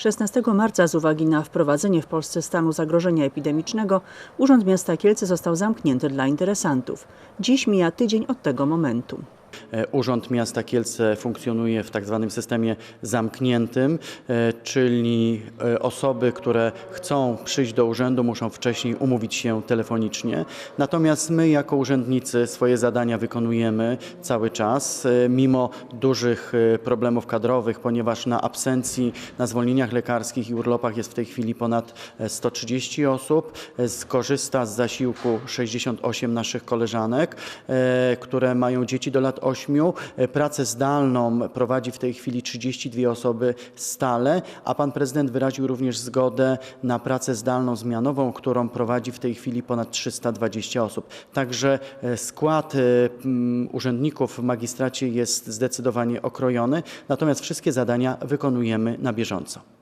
16 marca z uwagi na wprowadzenie w Polsce stanu zagrożenia epidemicznego Urząd Miasta Kielce został zamknięty dla interesantów. Dziś mija tydzień od tego momentu. E, Urząd Miasta Kielce funkcjonuje w tak zwanym systemie zamkniętym, e, czyli e, osoby, które chcą przyjść do urzędu, muszą wcześniej umówić się telefonicznie. Natomiast my, jako urzędnicy, swoje zadania wykonujemy cały czas, mimo dużych problemów kadrowych, ponieważ na absencji, na zwolnieniach lekarskich i urlopach jest w tej chwili ponad e, 130 osób. Skorzysta z zasiłku 68 naszych koleżanek, które mają dzieci do lat 8. E, Pracę zdalną prowadzi w tej chwili 32 osoby stale, a pan prezydent wyraził również zgodę na pracę zdalną zmianową, którą prowadzi w tej chwili ponad 320 osób. Także e, skład e, urzędników w magistracie jest zdecydowanie okrojony, natomiast wszystkie zadania wykonujemy na bieżąco.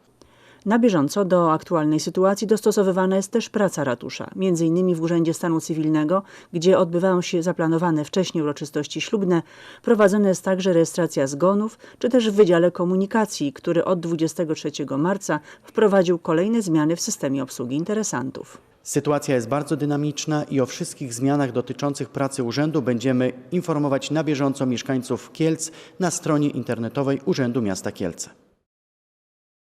Na bieżąco do aktualnej sytuacji dostosowywana jest też praca ratusza, między innymi w Urzędzie Stanu Cywilnego, gdzie odbywają się zaplanowane wcześniej uroczystości ślubne, prowadzona jest także rejestracja zgonów, czy też w Wydziale Komunikacji, który od 23 marca wprowadził kolejne zmiany w systemie obsługi interesantów. Sytuacja jest bardzo dynamiczna i o wszystkich zmianach dotyczących pracy urzędu będziemy informować na bieżąco mieszkańców Kielc na stronie internetowej Urzędu Miasta Kielce.